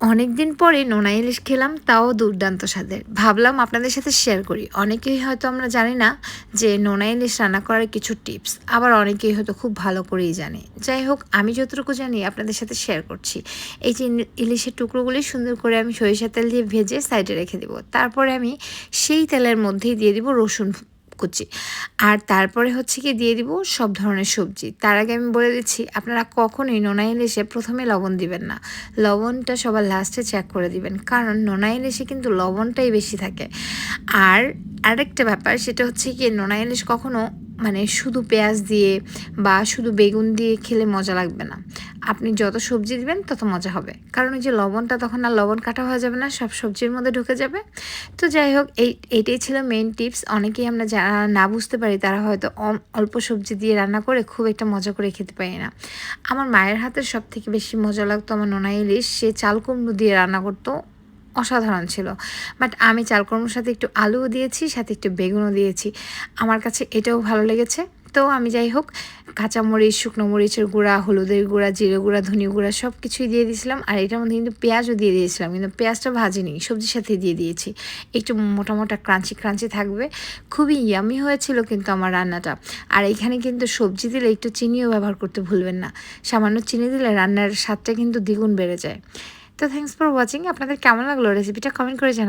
অনেক দিন পরে নোনা ইলিশ খেলাম, তাও দুর্দান্ত স্বাদের। ভাবলাম আপনাদের সাথে শেয়ার করি। অনেকেই হয়তো আমরা জানি না যে নোনা ইলিশ রান্না করার কিছু টিপস আবার অনেকেই হয়তো খুব ভালো করেই জানে। যাই হোক, আমি যতটুকু জানি আপনাদের সাথে শেয়ার করছি। এই যে ইলিশের টুকরোগুলি সুন্দর করে আমি সরিষা তেল দিয়ে ভেজে সাইডে রেখে দেবো। তারপরে আমি সেই তেলের মধ্যেই দিয়ে দিব রসুন কুচি আর তারপরে হচ্ছে কি দিয়ে দিব সব ধরনের সবজি। তার আগে আমি বলে দিচ্ছি, আপনারা কখনোই নোনা ইলিশে প্রথমে লবণ দিবেন না। লবণটা সবার লাস্টে চেক করে দিবেন, কারণ নোনা ইলিশে কিন্তু লবণটাই বেশি থাকে। আর আরেকটা ব্যাপার, সেটা হচ্ছে কি নোনা ইলিশ কখনো মানে শুধু পেঁয়াজ দিয়ে বা শুধু বেগুন দিয়ে খেলে মজা লাগবে না। আপনি যত সবজি দিবেন, তত মজা হবে। কারণ ওই যে লবণটা তখন আর লবণ কাটা হয়ে যাবে না, সব সবজির মধ্যে ঢুকে যাবে। তো যাই হোক, এই এটাই ছিল মেইন টিপস অনেকেই আমরা যারা না বুঝতে পারি, তারা হয়তো অল্প সবজি দিয়ে রান্না করে খুব একটা মজা করে খেতে পারি না। আমার মায়ের হাতের সব থেকে বেশি মজা লাগতো আমার নোনা ইলিশ। সে চাল কুমড়ো দিয়ে রান্না করতো, অসাধারণ ছিল। বাট আমি চাল কুমড়োর সাথে একটু আলুও দিয়েছি, সাথে একটু বেগুনও দিয়েছি। আমার কাছে এটাও ভালো লেগেছে। তো আমি যাই হোক, কাঁচামরিচ, শুকনো মরিচের গুঁড়া, হলুদের গুঁড়া, জিরে গুঁড়া, ধনিয়া গুঁড়া সব কিছুই দিয়ে দিয়েছিলাম। আর এটার মধ্যে কিন্তু পেঁয়াজও দিয়ে দিয়েছিলাম, কিন্তু পেঁয়াজটা ভাজিনি, সবজির সাথে দিয়ে দিয়েছি। একটু মোটা মোটা ক্রাঞ্চি ক্রাঞ্চি থাকবে। খুবই ইয়ামি হয়েছিল কিন্তু আমার রান্নাটা। আর এখানে কিন্তু সবজি দিলে একটু চিনিও ব্যবহার করতে ভুলবেন না। সামান্য চিনি দিলে রান্নার স্বাদটা কিন্তু দ্বিগুণ বেড়ে যায়। তো থ্যাংকস ফর ওয়াচিং আপনাদের কেমন লাগল? রেসিপিটা কমেন্ট করে জানান